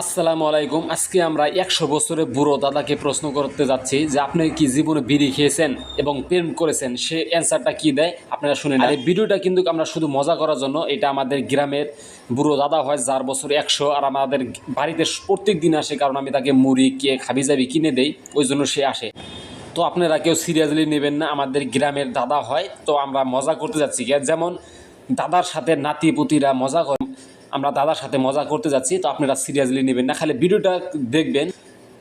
আসসালামু আলাইকুম। আজকে আমরা একশো বছরের বুড়ো দাদাকে প্রশ্ন করতে যাচ্ছি যে আপনি কি জীবনে বিড়ি খেয়েছেন এবং প্রেম করেছেন? সে অ্যান্সারটা কি দেয়? আপনারা শুনেন আর এই ভিডিওটা কিন্তু আমরা শুধু মজা করার জন্য এটা আমাদের গ্রামের বুড়ো দাদা হয় যার বছর একশো আর আমাদের বাড়িতে প্রত্যেক দিন আসে কারণ আমি তাকে মুড়ি কেক হাবি জাবি কিনে দেই ওই জন্য সে আসে। তো আপনারা কেউ সিরিয়াসলি নেবেন না আমাদের গ্রামের দাদা হয় তো আমরা মজা করতে যাচ্ছি। যেমন দাদার সাথে নাতি পুতিরা মজা করে আমরা দাদার সাথে মজা করতে যাচ্ছি তো আপনারা সিরিয়াসলি নেবেন না। খালি ভিডিওটা দেখবেন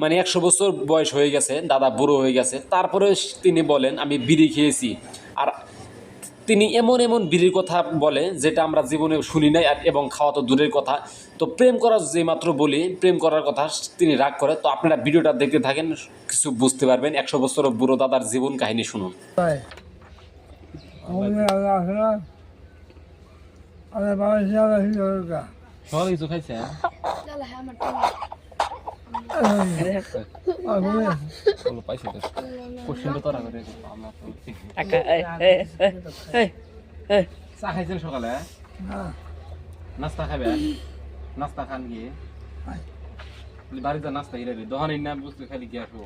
মানে একশো বছর বয়স হয়ে গেছে দাদা বুড়ো হয়ে গেছে। তারপরে তিনি বলেন আমি বিড়ি খেয়েছি। আর তিনি এমন এমন বিড়ির কথা বলে যেটা আমরা জীবনে শুনি নাই আর এবং খাওয়া তো দূরের কথা। তো প্রেম করার যে মাত্র বলি প্রেম করার কথা তিনি রাগ করে। তো আপনারা ভিডিওটা দেখতে থাকেন কিছু বুঝতে পারবেন। একশো বছর বুড়ো দাদার জীবন কাহিনী শুনুন। আল্লাহ বাংলাদেশে আল্লাহ হিন্দুকা সকালে খাইছে আমরা চা খাইছেন সকালে নাস্তা খাবেন নাস্তা খান গিয়ে। বাড়িতে নাস্তা গিয়ে দোকানে না বুঝতে খালি গিয়ে আসব।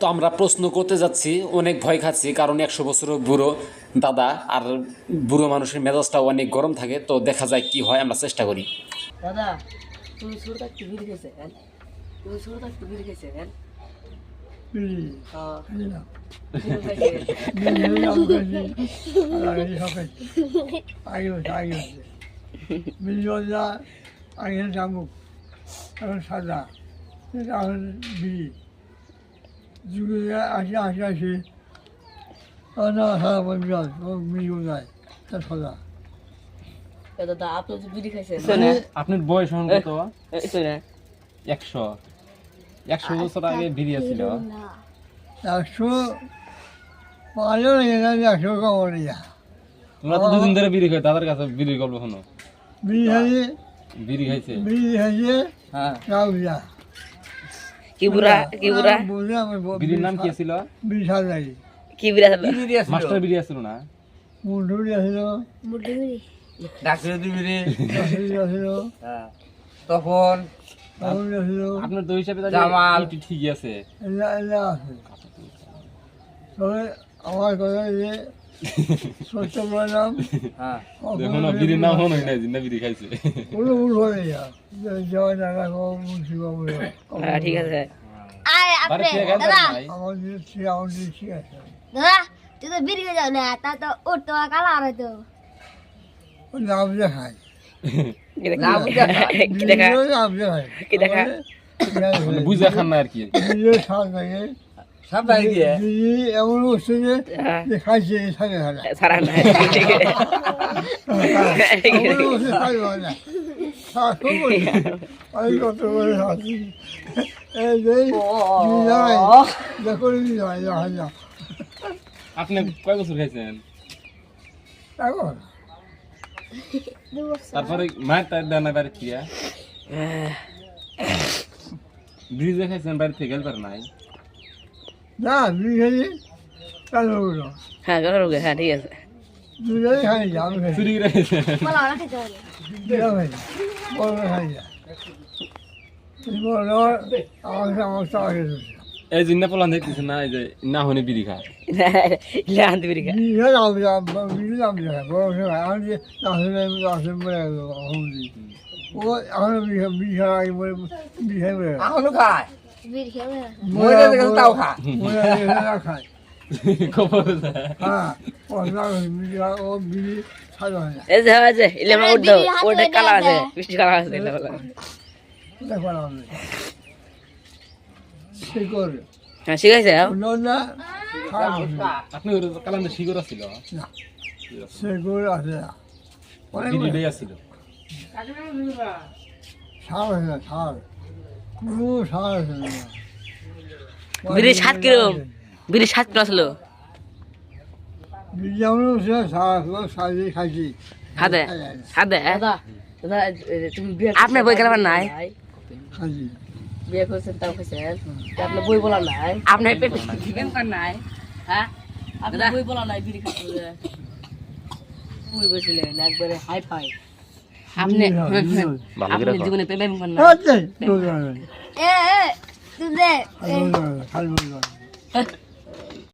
তো আমরা প্রশ্ন করতে যাচ্ছি অনেক ভয় খাচ্ছি কারণ একশো বছরের বুড়ো দাদা আর বুড়ো মানুষের মেজাজটা অনেক গরম থাকে তো দেখা যায় কি হয় আমরা চেষ্টা করি। দাদা তুমি বিড়ি হ্যাঁ? আগে এখন সাদা বিড়ি। যুগে আসি আসি আসি না সাদা বন্ধু বিড়ি যায় তা সাদা দাদা আপনি যে বিড়ি খাইছেন আপনার বয়স এখন কত একশো একশো বছর আগে একশো পাঁচও একশো কম নিয়ে তোমরা তো দুদিন ধরে বিড়ি খাই তাদের কাছে বিড়ির গল্প শোনো বিড়ি খাইছে বিড়ি খাইছে বিড়ি খাইছে হ্যাঁ কাউজা কি বুড়া কি বুড়া বুঝে আমি বিড়ির নাম কি ছিল বিড়ি সাজাই কি বুড়া মাস্টার বিড়ি আছিল না? মুন্ডুরি আসিল ডাক্তারের দিবি কাশি আসিল তখন কাউরি আসিল আপনার তো হিসাবে জামাল। ঠিকই আছে। এলা আছে। তবে আমার কথা যে সত্য বলে নাম হ্যাঁ বিড়ির নাম হলো না জিন্দা বিড়ি খাইছে। কোনো ভুল হয়ে যা জয় দাদা কম মুন্সি বাবু ঠিক আছে। বাড়ি থেকে গেল আমার দিচ্ছি আমার দিচ্ছি দাদা তুই তো বেরিয়ে যাও না তা তো উঠতো কালা আর ওই নাম দেখায় কি দেখা? বিড়িও দেখায় কি দেখা? বুঝা খান না আর কি। সাবধানে দিয়ে এমন বস্তু যে হ্যাঁ, খাইছে সাথে সাথে সারা নাই এমন বস্তু খাইব না। শাসন করি। আমি কত করে শাসি এই যে বিদায় দেখো বিদায় দেখা যা আপনি কয় বছর খাইছেন? তারপরে মায়ের তার দেন বাড়ি থেকে? ব্রিজে খাইছেন বাড়ি থেকে গেলবার নাই? না বিড়ি খাইছি চালু হলো হ্যাঁ হ্যাঁ ঠিক আছে। দুজনে খাই যা চুরি করে বিড়া খাই যা। এই না পোলান দেখতেছেন না এই যে না হনে বিড়ি খা ইলে আনতে বিড়ি খা বিড়ি নাম বিড়ি নাম বড় খাই। আমি যে নাচলে নাচলে মরে ও এখন বিড়ি বিড়ি খাই মরে বিড়ি খাই মরে গেল। খায়। বিড়ি মরে গেছে তাও খা মরে গেলে খায় না না কালা আছে না না খায় অনেক সার সার কোনো সার বিড়ি সাত কিরম বিড়ি সাত কিলো আসলো। বিড়ি যেমন সার আছে খাইছি হাতে। আপনার বই নাই? বিয়ে করছেন তাও বই বলা নাই আপনার বই বলা নাই, বিড়ি খাইছেন পুই বসিলেন, একবারে হাই ফাই। আপনি ভালো করে আপনি জীবনে প্রেম করেন না। আচ্ছা। এ এ তুই দে